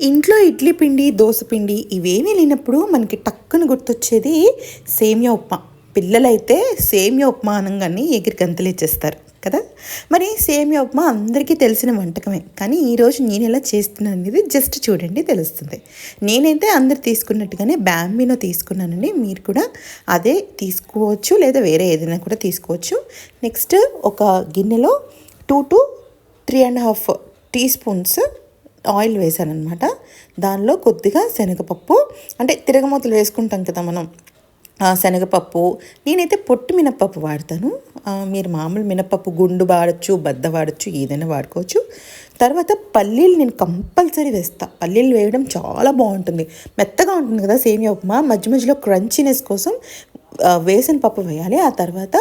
ఇంట్లో ఇడ్లీ పిండి దోశ పిండి ఇవేమీ లేనప్పుడు మనకి టక్కున గుర్తొచ్చేది సేమియా ఉప్మా. పిల్లలైతే సేమియా ఉప్మా అనగానే ఎగిరి గంతలేచేస్తారు కదా? మరి సేమియా ఉప్మా అందరికీ తెలిసిన వంటకమే కానీ ఈరోజు నేను ఎలా చేస్తున్నాను అనేది జస్ట్ చూడండి తెలుస్తుంది. నేనైతే అందరు తీసుకున్నట్టుగానే బ్యాంబినో తీసుకున్నానండి మీరు కూడా అదే తీసుకోవచ్చు లేదా వేరే ఏదైనా కూడా తీసుకోవచ్చు. నెక్స్ట్ ఒక గిన్నెలో two to three and half teaspoons oil వేసాను అనమాట దానిలో కొద్దిగా శనగపప్పు అంటే తిరగమూతలు వేసుకుంటాం కదా మనం. శనగపప్పు నేనైతే పొట్టు మినప్పప్పు వాడతాను. మీరు మామూలు మినప్పప్పు గుండు వాడచ్చు బద్ద వాడచ్చు ఏదైనా వాడుకోవచ్చు. తర్వాత పల్లీలు నేను కంపల్సరీ వేస్తా. పల్లీలు వేయడం చాలా బాగుంటుంది. మెత్తగా ఉంటుంది కదా సేమియా ఉప్మా. మధ్య మధ్యలో క్రంచీనెస్ కోసం వేసిన పప్పు వేయాలి. ఆ తర్వాత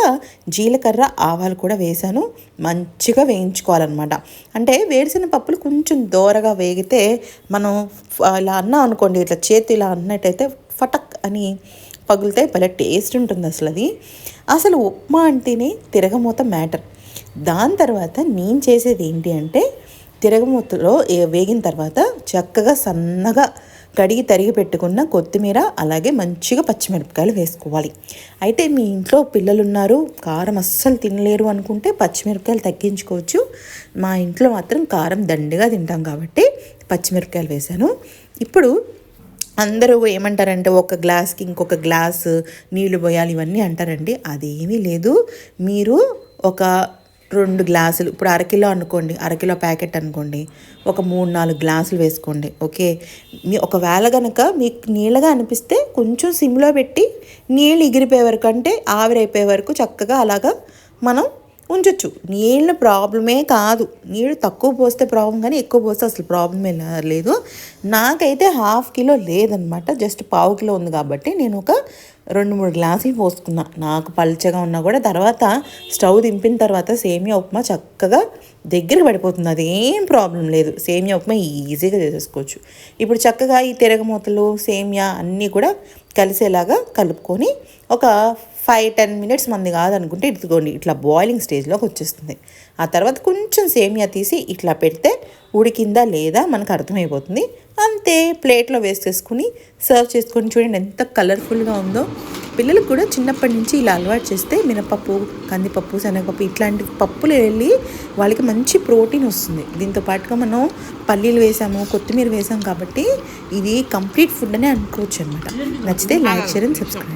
జీలకర్ర ఆవాలు కూడా వేసాను. మంచిగా వేయించుకోవాలన్నమాట. అంటే వేరుసిన పప్పులు కొంచెం దోరగా వేగితే మనం ఇలా అన్నాం అనుకోండి ఇట్లా చేతి ఇలా అన్నట్టయితే ఫటక్ అని పగులుతాయి భలే టేస్ట్ ఉంటుంది అసలు అది అసలు ఉప్మా అంటేనే తిరగమూత మ్యాటర్. దాని తర్వాత నేను చేసేది ఏంటి అంటే తిరగమూతలో వేగిన తర్వాత చక్కగా సన్నగా కడిగి తరిగి పెట్టుకున్న కొత్తిమీర అలాగే మంచిగా పచ్చిమిరపకాయలు వేసుకోవాలి. అయితే మీ ఇంట్లో పిల్లలు ఉన్నారు కారం అస్సలు తినలేరు అనుకుంటే పచ్చిమిరపకాయలు తగ్గించుకోవచ్చు. మా ఇంట్లో మాత్రం కారం దండిగా తింటాం కాబట్టి పచ్చిమిరపకాయలు వేశాను. ఇప్పుడు అందరూ ఏమంటారంటే ఒక గ్లాస్కి ఇంకొక గ్లాస్ నీళ్ళు పోయాలి ఇవన్నీ అంటారండి. అదేమీ లేదు. మీరు ఒక రెండు గ్లాసులు. ఇప్పుడు అరకిలో అనుకోండి అరకిలో ప్యాకెట్ అనుకోండి ఒక మూడు నాలుగు గ్లాసులు వేసుకోండి. ఓకే? మీ ఒకవేళ కనుక మీకు నీళ్ళగా అనిపిస్తే కొంచెం సిమ్లో పెట్టి నీళ్ళు ఎగిరిపోయే వరకు అంటే ఆవిరైపోయే వరకు చక్కగా అలాగా మనం ఉంచొచ్చు. నీళ్ళ ప్రాబ్లమే కాదు. నీళ్ళు తక్కువ పోస్తే ప్రాబ్లం కానీ ఎక్కువ పోస్తే అసలు ప్రాబ్లమే లేదు. నాకైతే హాఫ్ కిలో లేదనమాట. జస్ట్ పావు కిలో ఉంది కాబట్టి నేను ఒక రెండు మూడు గ్లాసులు పోసుకున్నా. నాకు పల్చగా ఉన్నా కూడా తర్వాత స్టవ్ దింపిన తర్వాత సేమియా ఉప్మా చక్కగా దగ్గర పడిపోతుంది. అదేం ప్రాబ్లం లేదు. సేమియా ఉప్మా ఈజీగా చేసేసుకోవచ్చు. ఇప్పుడు చక్కగా ఈ తిరగమూతలు సేమియా అన్నీ కూడా కలిసేలాగా కలుపుకొని ఒక ఫైవ్ టెన్ మినిట్స్ మంది కాదనుకుంటే ఇదిగోండి ఇట్లా బాయిలింగ్ స్టేజ్లోకి వచ్చేస్తుంది. ఆ తర్వాత కొంచెం సేమియా తీసి ఇట్లా పెడితే ఉడికిందా లేదా మనకు అర్థమైపోతుంది. అంతే ప్లేట్లో వేసేసుకుని సర్వ్ చేసుకొని చూడండి ఎంత కలర్ఫుల్గా ఉందో. పిల్లలకు కూడా చిన్నప్పటి నుంచి ఇలా అలవాటు చేస్తే మినపప్పు కందిపప్పు శనగపప్పు ఇట్లాంటి పప్పులు వెళ్ళి వాళ్ళకి మంచి ప్రోటీన్ వస్తుంది. దీంతో పాటుగా మనం పల్లీలు వేసాము కొత్తిమీర వేసాం కాబట్టి ఇది కంప్లీట్ ఫుడ్ అనే అనుకోవచ్చు అనమాట నచ్చితే లైక్ షేర్ అండ్ సబ్స్క్రైబ్.